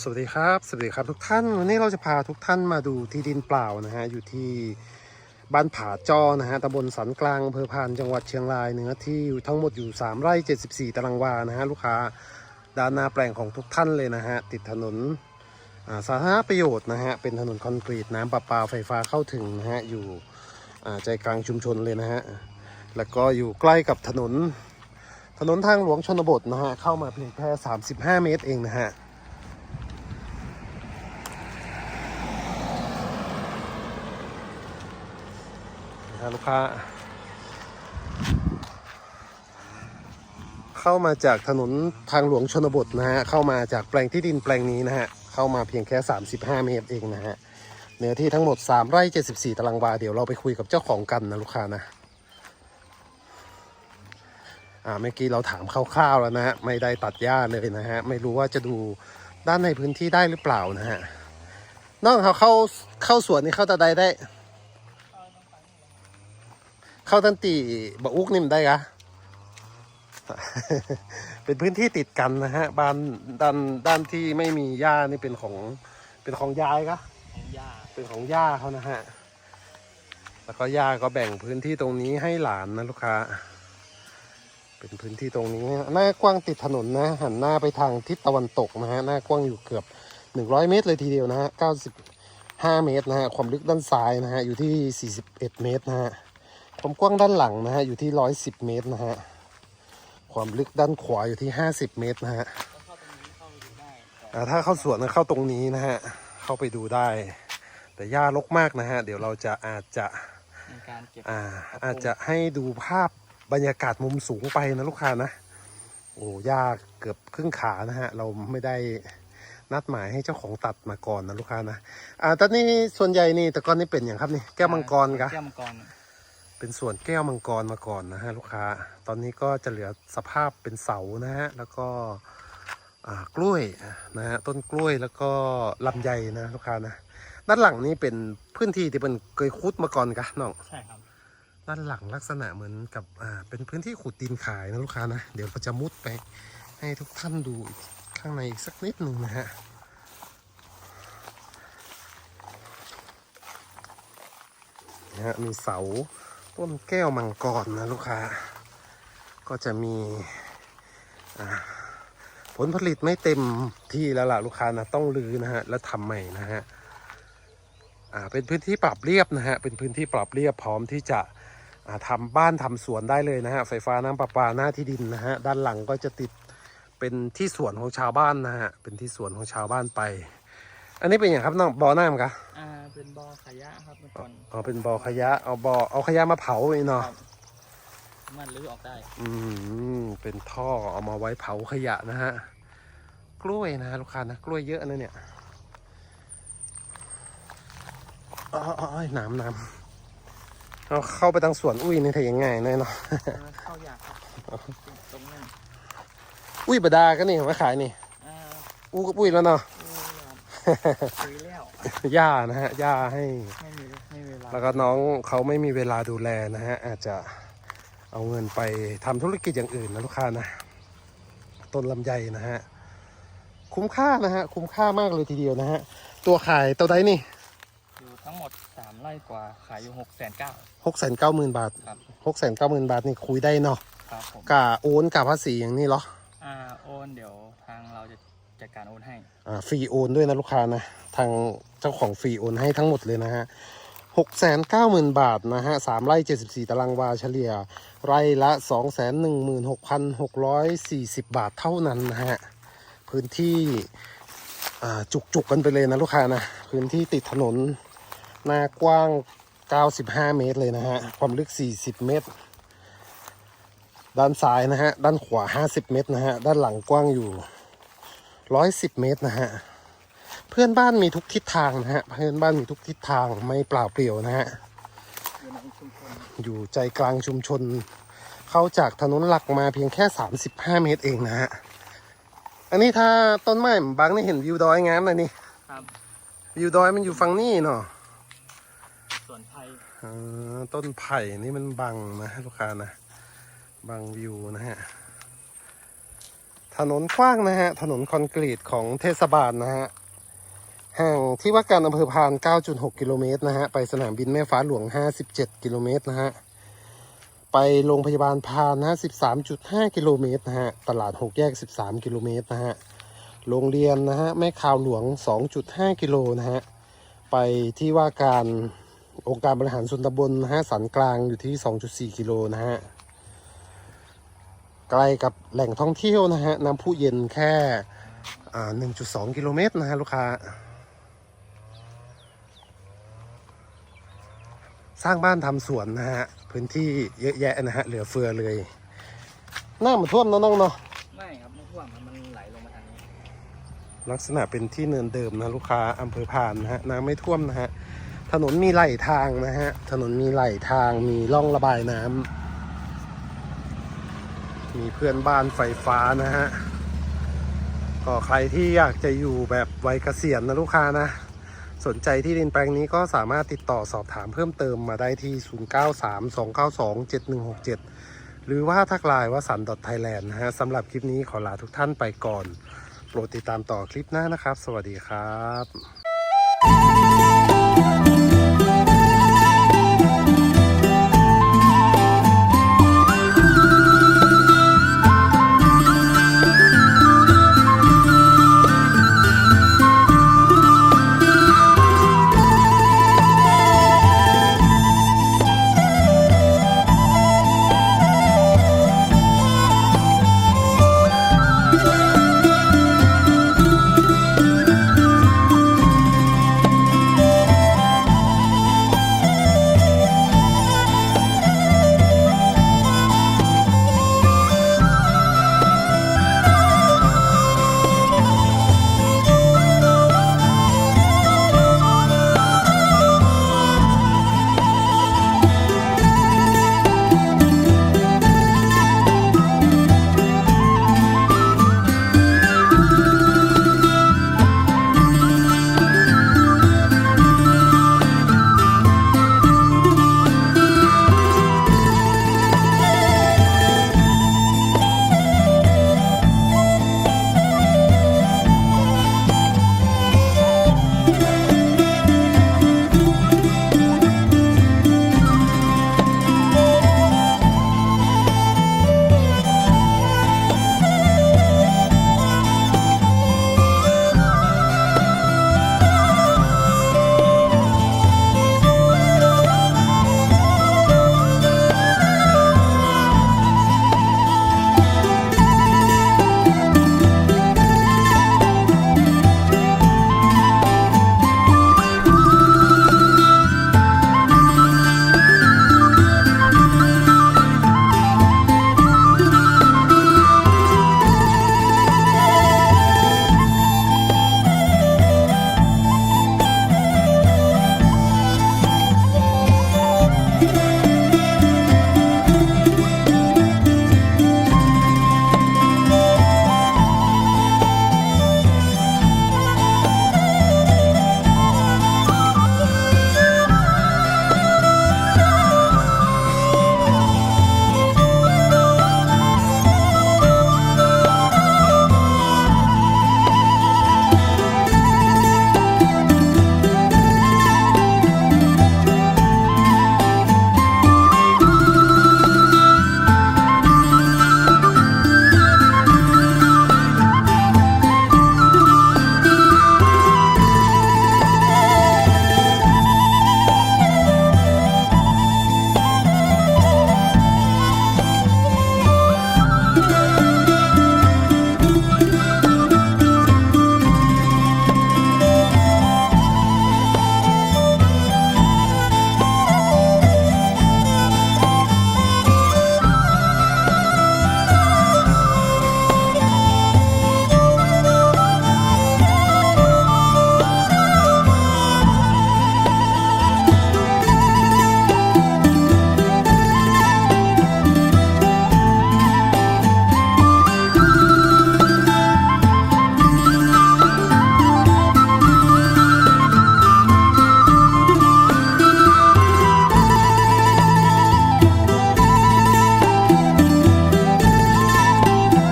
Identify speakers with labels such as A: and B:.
A: สวัสดีครับ สวัสดีครับทุกท่าน วันนี้เราจะพาทุกท่านมาดูที่ดินเปล่านะฮะ อยู่ที่บ้านผาจอนะฮะตำบลสันกลางอำเภอพานจังหวัดเชียงรายเนื้อที่อยู่ทั้งหมดอยู่ 3 ไร่ 74 ตารางวานะฮะ ลูกค้าด้านหน้าแปลงของทุกท่านเลยนะฮะ ติดถนนสาธารณประโยชน์นะฮะ เป็นถนนคอนกรีตน้ำประปาไฟฟ้าเข้าถึงนะฮะ อยู่ใจกลางชุมชนเลยนะฮะ แล้วก็อยู่ใกล้กับถนน ถนนทางหลวงชนบทนะฮะ เข้ามาเพียงแค่ 35 เมตรเองนะฮะ นะลูกค้า เข้ามาจากถนนทางหลวงชนบทนะฮะ เข้ามาจากแปลงที่ดินแปลงนี้นะฮะ เข้ามาเพียงแค่ 35 เมตรเองนะฮะ เนื้อที่ทั้งหมด 3 ไร่ 74 ตารางวา เดี๋ยวเราไปคุยกับเจ้าของกันนะลูกค้านะ อ่า เมื่อกี้เราถามคร่าวๆแล้วนะฮะ ไม่ได้ตัดหญ้าเลยนะฮะ ไม่รู้ว่าจะดูด้านในพื้นที่ได้หรือเปล่านะฮะน้องเขาเข้าเข้าสวนนี่เข้าตะไดได้ เข้าทันตีบะอุกนี่มันได้กะเป็นพื้นที่ติดกันนะฮะบ้านด้านด้านที่ไม่มีหญ้านี่เป็นของเป็นของยายกะ
B: ของย่า
A: เป็นของย่าเขานะฮะแล้วก็ย่าก็แบ่งพื้นที่ตรงนี้ให้หลานนะลูกค้า เป็นพื้นที่ตรงนี้หน้ากว้างติดถนนนะหันหน้าไปทางทิศตะวันตกนะฮะหน้ากว้างอยู่เกือบ 100 เมตรเลยทีเดียวนะฮะ95 เมตรนะฮะความลึกด้านซ้ายนะฮะอยู่ที่ 41 เมตรนะฮะ ความกว้างด้านหลังนะฮะอยู่ที่110เมตรนะฮะความลึกด้านขวาอยู่ที่50เมตรนะฮะ
B: ก็เข้าตรงนี้เข้าไปดูได้แต่
A: อ่าถ้าเข้าสวนนะเข้าตรงนี้นะฮะเข้าไปดูได้ แต่หญ้ารกมากนะฮะเดี๋ยวเราจะอาจจะ
B: ในการเก็บ
A: อ่าอาจจะให้ดูภาพบรรยากาศมุมสูงไปนะลูกค้านะโอ้หญ้าเกือบครึ่งขานะฮะเราไม่ได้นัดหมายให้เจ้าของตัดมาก่อนนะลูกค้านะ อ่าตอนนี้ส่วนใหญ่นี่แต่ก่อนนี่เป็นอย่างครับนี่แก้วมังกรกะ
B: แก้วมังกร
A: เป็นส่วนแก้วมังกรมาก่อนนะฮะลูกค้า ตอนนี้ก็จะเหลือสภาพเป็นเสานะฮะ แล้วก็อ่ากล้วยนะฮะต้นกล้วยแล้วก็ลำไยนะลูกค้านะ ด้านหลังนี่เป็นพื้นที่ที่เป็นเคยคุดมาก่อนกะน้อง
B: ใช่ครับ
A: ด้านหลังลักษณะเหมือนกับอ่าเป็นพื้นที่ขุดดินขายนะลูกค้านะ เดี๋ยวเราจะมุดไปให้ทุกท่านดูข้างในอีกสักนิดหนึ่งนะฮะนะฮะมีเสา ต้นแก้วมังกรนะลูกค้า ก็จะมีผลผลิตไม่เต็มที่แล้วล่ะลูกค้านะต้องรื้อนะฮะแล้วทำใหม่นะฮะอ่าเป็นพื้นที่ปรับเรียบนะฮะเป็นพื้นที่ปรับเรียบพร้อมที่จะอ่าทำบ้านทำสวนได้เลยนะฮะไฟฟ้าน้ำประปาหน้าที่ดินนะฮะด้านหลังก็จะติดเป็นที่สวนของชาวบ้านนะฮะเป็นที่สวนของชาวบ้านไป อันนี้เป็นอย่างครับน้องบ่อน้ำกะ
B: อ่า เป็นบอขยะครับเมื่อก่อน
A: อ๋อเป็นบ่อขยะ เอาบ่อเอาขยะมาเผาไอ้เนาะ
B: ครับมันรื้อออกได้
A: อืมเป็นท่อเอามาไว้เผาขยะนะฮะ กล้วยนะฮะลูกค้านะกล้วยเยอะนะเนี่ยอ๋ออ๋ออ๋อน้ำน้ำเอาเข้าไปทางสวนอุ้ยนี่ถ้ายังไงแน่เนาะ
B: เข้ายากครับตรงนั้น
A: อุ้ยบดาก็นี่มาขายนี่
B: อ่า
A: อู้กับอุ้ยแล้วเนาะ
B: โอ้ยซื้อแล้ว
A: ย่านะฮะย่าให้
B: ไม่มีไม่มีเวลา
A: แล้วก็น้องเขาไม่มีเวลาดูแลนะฮะ อาจจะเอาเงินไปทำธุรกิจอย่างอื่นนะลูกค้านะ ต้นลำไยนะฮะ คุ้มค่านะฮะ คุ้มค่ามากเลยทีเดียวนะฮะ ตัวขายตัวใดนี่
B: อยู่ทั้งหมดสามไร่กว่าขายอยู่หกแสนเก้า
A: หกแสนเก้าหมื่นบาท
B: ครับ
A: หกแสนเก้าหมื่นบาทนี่คุยได้เนาะ
B: ครับผม
A: กะโอนกะภาษีอย่างนี้เหรอ
B: อ่าโอนเดี๋ยวทางเราจะ จัดการโอนให้
A: อ่าฟรีโอนด้วยนะลูกค้านะ ทางเจ้าของฟรีโอนให้ทั้งหมดเลยนะฮะหกแสนเก้าหมื่นบาทนะฮะสามไร่เจ็ดสิบสี่ตารางวาเฉลี่ย ไร่ละสองแสนหนึ่งหมื่นหกพันหกร้อยสี่สิบบาทเท่านั้นนะฮะ พื้นที่อ่าจุกๆกันไปเลยนะลูกค้านะ พื้นที่ติดถนน หน้ากว้าง 95 เมตรเลยนะฮะ ความลึก 40 เมตร ด้านซ้ายนะฮะ ด้านขวา 50 เมตรนะฮะ ด้านหลังกว้างอยู่ 110เมตรนะฮะ เพื่อนบ้านมีทุกทิศทางนะฮะ เพื่อนบ้านมีทุกทิศทางไม่เปล่าเปลี่ยวนะฮะ
B: อยู่ในชุมชน
A: อยู่ใจกลางชุมชน เข้าจากถนนหลักมาเพียงแค่35เมตรเองนะฮะ อันนี้ถ้าต้นไม้บางนี่เห็นวิวดอยงามเลยนี่
B: ครับ
A: วิวดอยมันอยู่ฝั่งนี้เนาะ
B: ส่วนไทย
A: อ่าต้นไผ่นี่มันบังนะลูกค้านะ บังวิวนะฮะ ถนนกว้างนะฮะ ถนนคอนกรีตของเทศบาลนะฮะ ห่างที่ว่าการอำเภอพาน 9.6 กิโลเมตรนะฮะ ไปสนามบินแม่ฟ้าหลวง 57 กิโลเมตรนะฮะ ไปโรงพยาบาลพานนะ13.5 กิโลเมตรนะฮะ ตลาด 6 แยก 13 กิโลเมตรนะฮะ โรงเรียนนะฮะ แม่ข่าวหลวง 2.5 กิโลนะฮะ ไปที่ว่าการองค์การบริหารส่วนตำบลนะฮะสันกลางอยู่ที่ 2.4 กิโลนะฮะ ใกล้กับแหล่งท่องเที่ยวนะฮะน้ำพุเย็นแค่อ่า1.2กิโลเมตรนะฮะลูกค้า สร้างบ้านทำสวนนะฮะ พื้นที่เยอะแยะนะฮะ เหลือเฟือเลยหน้ามันท่วมเนอะน้องเนาะ
B: ไม่ครับไม่ท่วมครับมันไหลลงมาทางนี้
A: ลักษณะเป็นที่เนินเดิมนะลูกค้าอำเภอพานนะฮะน้ำไม่ท่วมนะฮะถนนมีไหลทางนะฮะถนนมีไหลทางมีร่องระบายน้ำ มีเพื่อนบ้านไฟฟ้านะฮะ ก็ใครที่อยากจะอยู่แบบวัยเกษียณนะลูกค้านะ สนใจที่ดินแปลงนี้ก็สามารถติดต่อสอบถามเพิ่มเติมมาได้ที่ 0932927167 หรือว่าทักไลน์ว่าสัน .thailand นะฮะสำหรับคลิปนี้ขอลาทุกท่านไปก่อน โปรดติดตามต่อคลิปหน้านะครับ สวัสดีครับ